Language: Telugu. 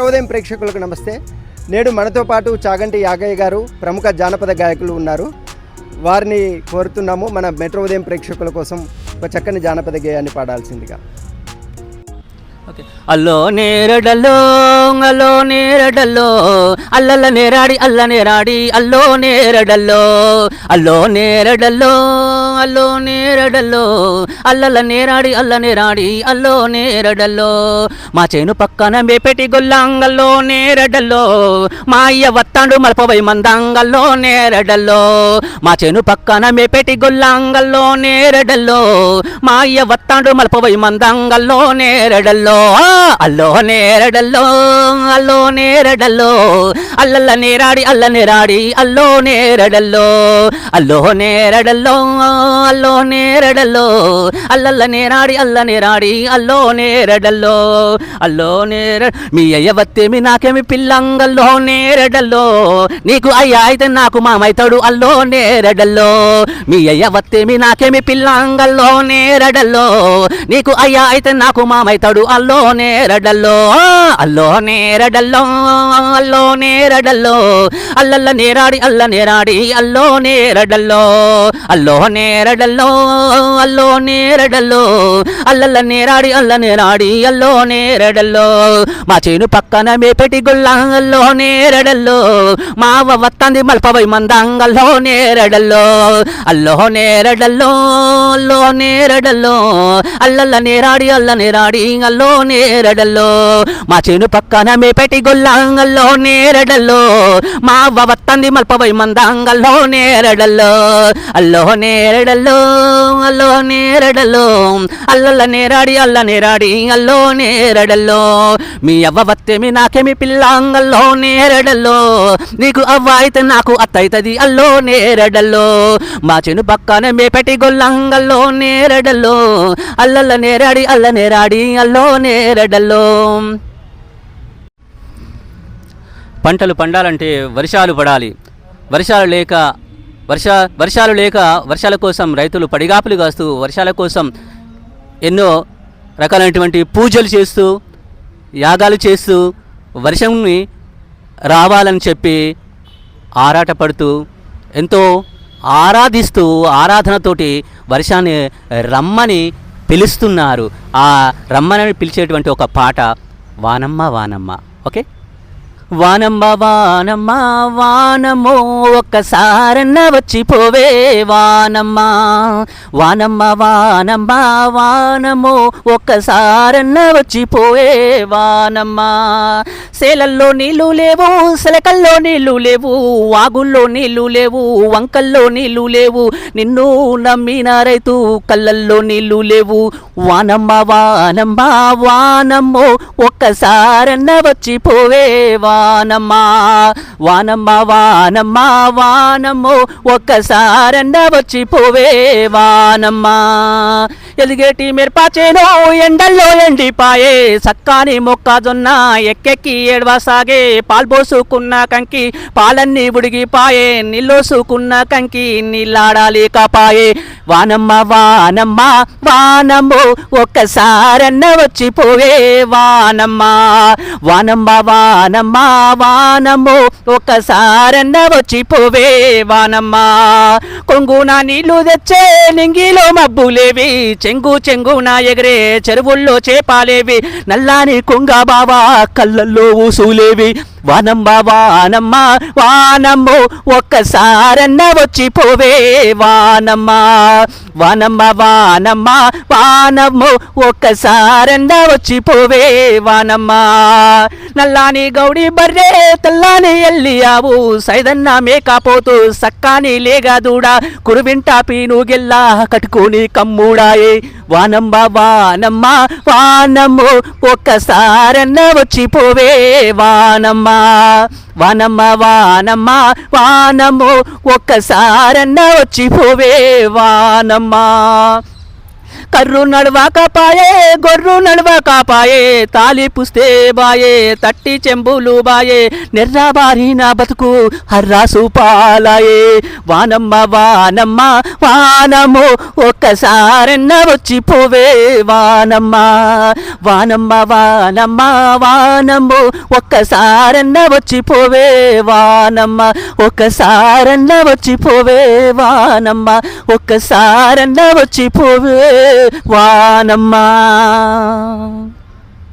ఉదయం ప్రేక్షకులకు నమస్తే. నేడు మనతో పాటు చాగంటి యాగయ్య గారు ప్రముఖ జానపద గాయకులు ఉన్నారు. వారిని కోరుతున్నాము మన మెట్రో ఉదయం ప్రేక్షకుల కోసం ఒక చక్కని జానపద గేయాన్ని పాడాల్సిందిగా. అల్లో నేరడల్లో అల్లో నేరడల్లో అల్లల నేరాడి అల్ల నేరాడి అల్లో నేరడల్లో అల్లో నేరడల్లో అల్లో నేరడల్లో అల్లల నేరాడి అల్ల నేరాడి అల్లో నేరడల్లో. మా చేను పక్కన మేపెటి గొల్లాంగల్లో నేరడల్లో. మా అయ్య వత్తాండు మలపవై మందాంగల్లో నేరడల్లో. మా చేను పక్కన మేపెటి గొల్లాంగల్లో నేరడల్లో. మా అయ్య వత్తాండు మలపవై మందాంగల్లో నేరడల్లో. అల్లో అల్లో నేరడల్లో అల్లో నేరడల్లో. అల్లల్ల నేరాడి అల్ల నేరాడి అల్లో నేరడల్లో. అల్లో నేరడల్లో అల్లో నేరడల్లో. అల్లల్ల నేరాడి అల్ల నేరాడి అల్లో నేరడల్లో. అల్లో నేర మీ అయ్యవత్తేమి నాకేమి పిల్లంగల్లో నేరడల్లో. నీకు అయ్య అయితే నాకు మామైతాడు అల్లో నేరడల్లో. మీ అయ్యవత్తేమి నాకేమి పిల్లంగల్లో నేరడల్లో. నీకు అయ్య అయితే నాకు మామైతాడు అల్లో అల్లో నేరడల్లో అల్లో నేరడల్లో అల్లో నేరడల్లో అల్లల్ల నేరాడి అల్ల నేరాడి అల్లో నేరడల్లో అల్లో నేరడల్లో అల్లో నేరడల్లో అల్లల్ల నేరాడి అల్ల నేరాడి అల్లో నేరడల్లో మా చేను పక్కన మేపెటి గుళ్ళంగల్లో నేరడల్లో మావ వత్తంది మల్పవై మందంగల్లో నేరడల్లో అల్లో నేరడల్లో అల్లో నేరడల్లో అల్లల్ల నేరాడి అల్ల నేరాడి అల్లో నేరడల్లో మా చేను పక్కన మేపెటి గొల్లాంగల్లో నేరడల్లో మా అవ్వ వత్తంది మల్పవై మందంగల్లో నేరడల్లో. అల్లో నేరడల్లో అల్లో నేరడల్లో అల్లల్ల నేరాడి అల్ల నేరాడి అల్లో నేరడల్లో. మీ అవ్వ వత్తేమి నాకేమి పిల్లాంగల్లో నేరడల్లో. నీకు అవ్వ అయితే నాకు అత్త అవుతుంది అల్లో నేరడల్లో. మా చెను పక్కన మేపెటి గొల్లంగల్లో నేరడల్లో. అల్లల్ల నేరాడి అల్ల నేరాడి అల్లో నేరడల్లో. పంటలు పండాలంటే వర్షాలు పడాలి. వర్షాలు లేక వర్ష వర్షాలు లేక వర్షాల కోసం రైతులు పడిగాపులు కాస్తూ వర్షాల కోసం ఎన్నో రకాలైనటువంటి పూజలు చేస్తూ యాగాలు చేస్తూ వర్షంని రావాలని చెప్పి ఆరాటపడుతూ ఎంతో ఆరాధిస్తూ ఆరాధనతోటి వర్షాన్ని రమ్మని పిలుస్తున్నారు. ఆ రమ్మనని పిలిచేటువంటి ఒక పాట వానమ్మ వానమ్మ ఓకే? వానమ్మ వానమ్మ వానమ్మో ఒక్కసారన్న వచ్చిపోవే వానమ్మ. వానమ్మ వానమ్మ వానమో ఒక్కసారన్న వచ్చిపోవే వానమ్మ. సేలల్లో నీళ్ళు లేవు సెలకల్లో నీళ్ళు లేవు వాగుల్లో నీళ్ళు లేవు వంకల్లో నీళ్ళు లేవు నిన్ను నమ్మిన రైతు కళ్ళల్లో నీళ్ళు లేవు. వానమ్మ వానమ్మ వానమ్మో ఒక్కసారన్న వచ్చిపోవే వానమ్మ. వానమ్మ వానమ్మ వానమ్మో ఒక్కసారన్న వచ్చిపోవే వానమ్మ. ఎలిగేటి మిరపాచేనో ఎండల్లో ఎండిపాయే. సక్కాని మొక్కజొన్న ఎక్కెక్కి ఏడవసాగే. పాల్పోసుకున్న కంకి పాలన్నీ ఉడిగిపాయే. నిల్లోసుకున్న కంకి నీళ్ళాడలేకపాయే వానమ్మ వానమ్మ వానమ్మో ఒక్కసారన్న వచ్చిపోయే వానమ్మ వానమ్మ వానమ్మ వానమ్మో ఒక్కసారన్న వచ్చిపోవే. వానమ్మ కొంగున నీళ్ళు తెచ్చే నింగిలో మబ్బులేవి. చెంగు నా ఎగరే చెరువుల్లో చేపాలేవి. నల్లాని కొంగ బావా కళ్ళల్లో ఊసులేవి. వానమ్మ వానమ్మ వానమ్మో ఒక్కసారన్న వచ్చిపోవే వానమ్మ. వానమ్మ వానమ్మ వానమ్మో ఒక్కసారన్న వచ్చిపోవే వానమ్మ. నల్లాని గౌడి బర్రే తెల్లాని ఎల్లియావు సైదన్న మేకపోతూ సక్కాని లేగా దూడా. కురువింటా పీను గెల్లా కట్టుకొని కమ్ముడాయే. వానమ్మ వానమ్మ వానమ్మో ఒక్కసారన్న వచ్చిపోవే వానమ్మ. వానమ్మ వానమ్మ వానమ్మో ఒక్కసారన్న వచ్చిపోవే వానమ్మ. కర్రు నడవకపాయే గొర్రు నడవకపాయే తాలి పుస్తే బాయే తట్టి చెంబులు బాయే నెర్రబారిన బతుకు హర్రాసు పాలాయే వానమ్మ వానమ్మ వానము ఒక్కసారెన్న వచ్చి పోవే వానమ్మ. వానమ్మ వానమ్మ వానము ఒక్కసారన్న వచ్చి పోవే వానమ్మ. ఒక్కసారన్న వచ్చి పోవే వానమ్మ. ఒక్కసారన్న వచ్చి పోవే వానమ్మ